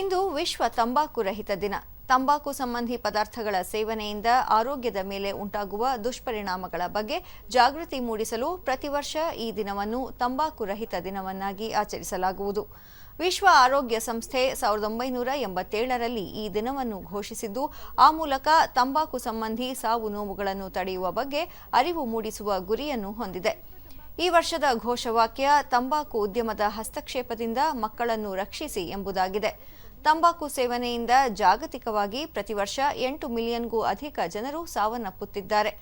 ಇಂದು ವಿಶ್ವ ತಂಬಾಕು ರಹಿತ ದಿನ. ತಂಬಾಕು ಸಂಬಂಧಿ ಪದಾರ್ಥಗಳ ಸೇವನೆಯಿಂದ ಆರೋಗ್ಯದ ಮೇಲೆ ಉಂಟಾಗುವ ದುಷ್ಪರಿಣಾಮಗಳ ಬಗ್ಗೆ ಜಾಗೃತಿ ಮೂಡಿಸಲು ಪ್ರತಿ ವರ್ಷ ಈ ದಿನವನ್ನು ತಂಬಾಕು ರಹಿತ ದಿನವನ್ನಾಗಿ ಆಚರಿಸಲಾಗುವುದು. ವಿಶ್ವ ಆರೋಗ್ಯ ಸಂಸ್ಥೆ ಸಾವಿರದ ಒಂಬೈನೂರ ಎಂಬತ್ತೇಳರಲ್ಲಿ ಈ ದಿನವನ್ನು ಘೋಷಿಸಿದ್ದು, ಆ ಮೂಲಕ ತಂಬಾಕು ಸಂಬಂಧಿ ಸಾವು ನೋವುಗಳನ್ನು ತಡೆಯುವ ಬಗ್ಗೆ ಅರಿವು ಮೂಡಿಸುವ ಗುರಿಯನ್ನು ಹೊಂದಿದೆ. ಈ ವರ್ಷದ ಘೋಷವಾಕ್ಯ ತಂಬಾಕು ಉದ್ಯಮದ ಹಸ್ತಕ್ಷೇಪದಿಂದ ಮಕ್ಕಳನ್ನು ರಕ್ಷಿಸಿ ಎಂಬುದಾಗಿದೆ. ತಂಬಾಕು ಸೇವನೆಯಿಂದ ಜಾಗತಿಕವಾಗಿ ಪ್ರತಿ ವರ್ಷ ಎಂಟು ಮಿಲಿಯನ್ಗೂ ಅಧಿಕ ಜನರು ಸಾವನ್ನಪ್ಪುತ್ತಿದ್ದಾರೆ.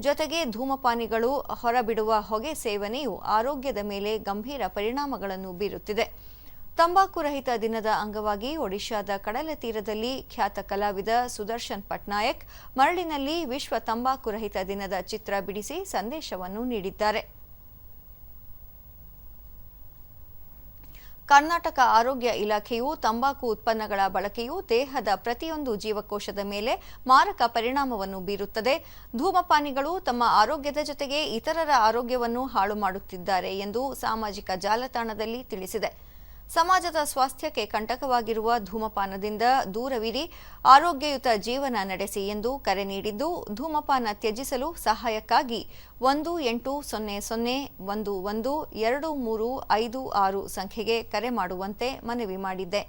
ಜೊತೆಗೆ ಧೂಮಪಾನಿಗಳು, ಹೊರಬಿಡುವ ಹೊಗೆ ಸೇವನೆಯು ಆರೋಗ್ಯದ ಮೇಲೆ ಗಂಭೀರ ಪರಿಣಾಮಗಳನ್ನು ಬೀರುತ್ತಿದೆ. ತಂಬಾಕು ರಹಿತ ದಿನದ ಅಂಗವಾಗಿ ಒಡಿಶಾದ ಕಡಲ ತೀರದಲ್ಲಿ ಖ್ಯಾತ ಕಲಾವಿದ ಸುದರ್ಶನ್ ಪಟ್ನಾಯಕ್ ಮರಳಿನಲ್ಲಿ ವಿಶ್ವ ತಂಬಾಕು ರಹಿತ ದಿನದ ಚಿತ್ರ ಬಿಡಿಸಿ ಸಂದೇಶವನ್ನು ನೀಡಿದ್ದಾರೆ. ಕರ್ನಾಟಕ ಆರೋಗ್ಯ ಇಲಾಖೆಯು ತಂಬಾಕು ಉತ್ಪನ್ನಗಳ ಬಳಕೆಯು ದೇಹದ ಪ್ರತಿಯೊಂದು ಜೀವಕೋಶದ ಮೇಲೆ ಮಾರಕ ಪರಿಣಾಮವನ್ನು ಬೀರುತ್ತದೆ. ಧೂಮಪಾನಿಗಳು ತಮ್ಮ ಆರೋಗ್ಯದ ಜೊತೆಗೆ ಇತರರ ಆರೋಗ್ಯವನ್ನು ಹಾಳು ಮಾಡುತ್ತಿದ್ದಾರೆ ಎಂದು ಸಾಮಾಜಿಕ ಜಾಲತಾಣದಲ್ಲಿ ತಿಳಿಸಿದೆ. ಸಮಾಜದ ಸ್ವಾಸ್ಥ್ಯಕ್ಕೆ ಕಂಟಕವಾಗಿರುವ ಧೂಮಪಾನದಿಂದ ದೂರವಿರಿ, ಆರೋಗ್ಯಯುತ ಜೀವನ ನಡೆಸಿ ಎಂದು ಕರೆ ನೀಡಿದ್ದು, ಧೂಮಪಾನ ತ್ಯಜಿಸಲು ಸಹಾಯಕ್ಕಾಗಿ ಒಂದು ಎಂಟು ಸೊನ್ನೆ ಸೊನ್ನೆ ಒಂದು ಒಂದು ಎರಡು ಮೂರು ಐದು ಆರು ಸಂಖ್ಯೆಗೆ ಕರೆ ಮಾಡುವಂತೆ ಮನವಿ ಮಾಡಿದ್ದೆ.